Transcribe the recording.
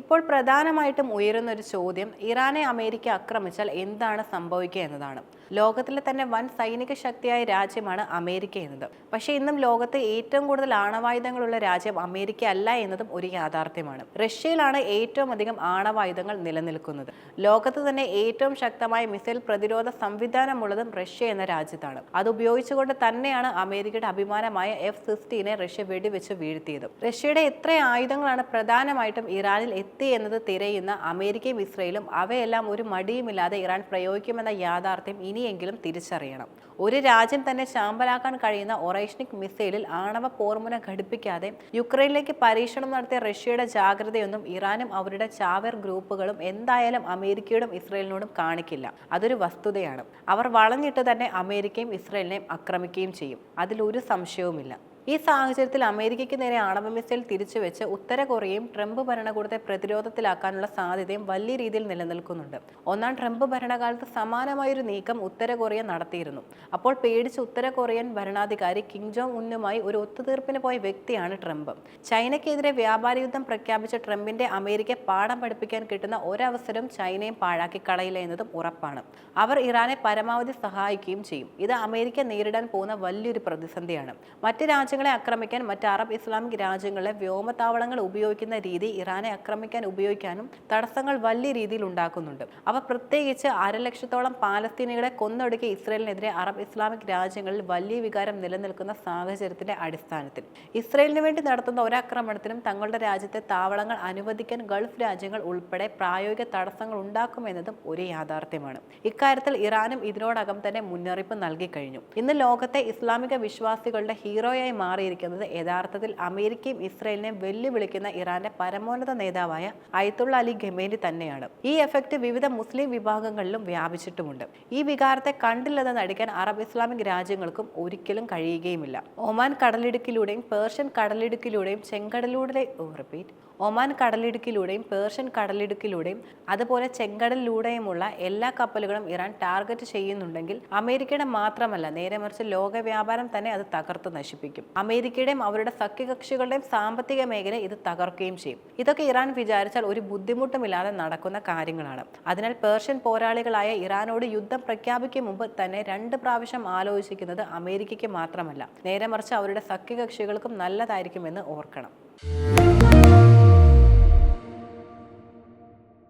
ഇപ്പോൾ പ്രധാനമായിട്ടും ഉയരുന്ന ഒരു ചോദ്യം ഇറാനെ അമേരിക്ക ആക്രമിച്ചാൽ എന്താണ് സംഭവിക്കുക എന്നതാണ്. ലോകത്തിലെ തന്നെ വൻ സൈനിക ശക്തിയായ രാജ്യമാണ് അമേരിക്ക എന്നത്. പക്ഷേ ഇന്നും ലോകത്ത് ഏറ്റവും കൂടുതൽ ആണവായുധങ്ങളുള്ള രാജ്യം അമേരിക്ക അല്ല എന്നതും ഒരു യാഥാർത്ഥ്യമാണ്. റഷ്യയിലാണ് ഏറ്റവും അധികം ആണവായുധങ്ങൾ നിലനിൽക്കുന്നത്. ലോകത്ത് തന്നെ ഏറ്റവും ശക്തമായ മിസൈൽ പ്രതിരോധ സംവിധാനമുള്ളതും റഷ്യ എന്ന രാജ്യത്താണ്. അത് ഉപയോഗിച്ചുകൊണ്ട് തന്നെയാണ് അമേരിക്കയുടെ അഭിമാനമായ എഫ് സിക്സ്റ്റീനെ റഷ്യ വെടിവെച്ച് വീഴ്ത്തിയത്. റഷ്യയുടെ എത്ര ആയുധങ്ങളാണ് പ്രധാനമായിട്ടും ഇറാനിൽ എത്തി എന്നത് തിരയുന്ന അമേരിക്കയും ഇസ്രയേലും അവയെല്ലാം ഒരു മടിയുമില്ലാതെ ഇറാൻ പ്രയോഗിക്കുമെന്ന യാഥാർത്ഥ്യം ഇനിയെങ്കിലും തിരിച്ചറിയണം. ഒരു രാജ്യം തന്നെ ശാമ്പലാക്കാൻ കഴിയുന്ന ഒറേഷ്നിക് മിസൈലിൽ ആണവ പോർമുന ഘടിപ്പിക്കാതെ യുക്രൈനിലേക്ക് പരീക്ഷണം നടത്തിയ റഷ്യയുടെ ജാഗ്രതയൊന്നും ഇറാനും അവരുടെ ചാവേർ ഗ്രൂപ്പുകളും എന്തായാലും അമേരിക്കയോടും ഇസ്രയേലിനോടും കാണിക്കില്ല. അതൊരു വസ്തുതയാണ്. അവർ വളഞ്ഞിട്ട് തന്നെ അമേരിക്കയും ഇസ്രയേലിനെയും ആക്രമിക്കുകയും ചെയ്യും. അതിലൊരു സംശയവുമില്ല. ഈ സാഹചര്യത്തിൽ അമേരിക്കയ്ക്ക് നേരെ ആണവ മിസൈൽ തിരിച്ചുവെച്ച് ഉത്തര കൊറിയയും ട്രംപ് ഭരണകൂടത്തെ പ്രതിരോധത്തിലാക്കാനുള്ള സാധ്യതയും വലിയ രീതിയിൽ നിലനിൽക്കുന്നുണ്ട്. ഒന്നാം ട്രംപ് ഭരണകാലത്ത് സമാനമായൊരു നീക്കം ഉത്തര കൊറിയ നടത്തിയിരുന്നു. അപ്പോൾ പേടിച്ച് ഉത്തര കൊറിയൻ ഭരണാധികാരി കിം ജോങ് ഉന്നുമായി ഒരു ഒത്തുതീർപ്പിന് പോയ വ്യക്തിയാണ് ട്രംപ്. ചൈനയ്ക്കെതിരെ വ്യാപാര യുദ്ധം പ്രഖ്യാപിച്ച ട്രംപിന്റെ അമേരിക്ക പാഠം പഠിപ്പിക്കാൻ കിട്ടുന്ന ഒരവസരം ചൈനയും പാഴാക്കി കളയില്ല എന്നതും ഉറപ്പാണ്. അവർ ഇറാനെ പരമാവധി സഹായിക്കുകയും ചെയ്യും. ഇത് അമേരിക്ക നേരിടാൻ പോകുന്ന വലിയൊരു പ്രതിസന്ധിയാണ്. മറ്റ് രാജ്യങ്ങളെ ആക്രമിക്കാൻ മറ്റ് അറബ് ഇസ്ലാമിക് രാജ്യങ്ങളെ വ്യോമത്താവളങ്ങൾ ഉപയോഗിക്കുന്ന രീതി ഇറാനെ ആക്രമിക്കാൻ ഉപയോഗിക്കാനും തടസ്സങ്ങൾ വലിയ രീതിയിൽ ഉണ്ടാക്കുന്നുണ്ട്. അവ പ്രത്യേകിച്ച് അരലക്ഷത്തോളം പാലസ്തീനികളെ കൊന്നൊടുക്കിയ ഇസ്രയേലിനെതിരെ അറബ് ഇസ്ലാമിക് രാജ്യങ്ങളിൽ വലിയ വികാരം നിലനിൽക്കുന്ന സാഹചര്യത്തിന്റെ അടിസ്ഥാനത്തിൽ. ഇസ്രയേലിന് വേണ്ടി നടത്തുന്ന ഒരാക്രമണത്തിനും തങ്ങളുടെ രാജ്യത്തെ താവളങ്ങൾ അനുവദിക്കാൻ ഗൾഫ് രാജ്യങ്ങൾ ഉൾപ്പെടെ പ്രായോഗിക തടസ്സങ്ങൾ ഉണ്ടാക്കുമെന്നതും ഒരു യാഥാർത്ഥ്യമാണ്. ഇക്കാര്യത്തിൽ ഇറാനും ഇതിനോടകം തന്നെ മുന്നറിയിപ്പ് നൽകി കഴിഞ്ഞു. ഇന്ന് ലോകത്തെ ഇസ്ലാമിക വിശ്വാസികളുടെ ഹീറോയായി മാറിയിരിക്കുന്നത് യഥാർത്ഥത്തിൽ അമേരിക്കയും ഇസ്രയേലിനെയും വെല്ലുവിളിക്കുന്ന ഇറാന്റെ പരമോന്നത നേതാവായ അയത്തുള്ള അലി ഖമേനി തന്നെയാണ്. ഈ എഫക്റ്റ് വിവിധ മുസ്ലിം വിഭാഗങ്ങളിലും വ്യാപിച്ചിട്ടുമുണ്ട്. ഈ വികാരത്തെ കണ്ടില്ലെന്ന് നടിക്കാൻ അറബ് ഇസ്ലാമിക് രാജ്യങ്ങൾക്കും ഒരിക്കലും കഴിയുകയുമില്ല. ഒമാൻ കടലിടുക്കിലൂടെയും പേർഷ്യൻ കടലിടുക്കിലൂടെയും ചെങ്കടലിലൂടെ റിപ്പീറ്റ് ഒമാൻ കടലിടുക്കിലൂടെയും പേർഷ്യൻ കടലിടുക്കിലൂടെയും അതുപോലെ ചെങ്കടലിലൂടെയുമുള്ള എല്ലാ കപ്പലുകളും ഇറാൻ ടാർഗറ്റ് ചെയ്യുന്നുണ്ടെങ്കിൽ അമേരിക്കയുടെ മാത്രമല്ല നേരെ മറിച്ച് ലോക വ്യാപാരം തന്നെ അത് തകർത്ത് നശിപ്പിക്കും. അമേരിക്കയുടെയും അവരുടെ സഖ്യകക്ഷികളുടെയും സാമ്പത്തിക മേഖല ഇത് തകർക്കുകയും ചെയ്യും. ഇതൊക്കെ ഇറാൻ വിചാരിച്ചാൽ ഒരു ബുദ്ധിമുട്ടുമില്ലാതെ നടക്കുന്ന കാര്യങ്ങളാണ്. അതിനാൽ പേർഷ്യൻ പോരാളികളായ ഇറാനോട് യുദ്ധം പ്രഖ്യാപിക്കും മുമ്പ് തന്നെ രണ്ട് പ്രാവശ്യം ആലോചിക്കുന്നത് അമേരിക്കയ്ക്ക് മാത്രമല്ല. നേരെ മറിച്ച് അവരുടെ സഖ്യകക്ഷികൾക്കും നല്ലതായിരിക്കുമെന്ന് ഓർക്കണം.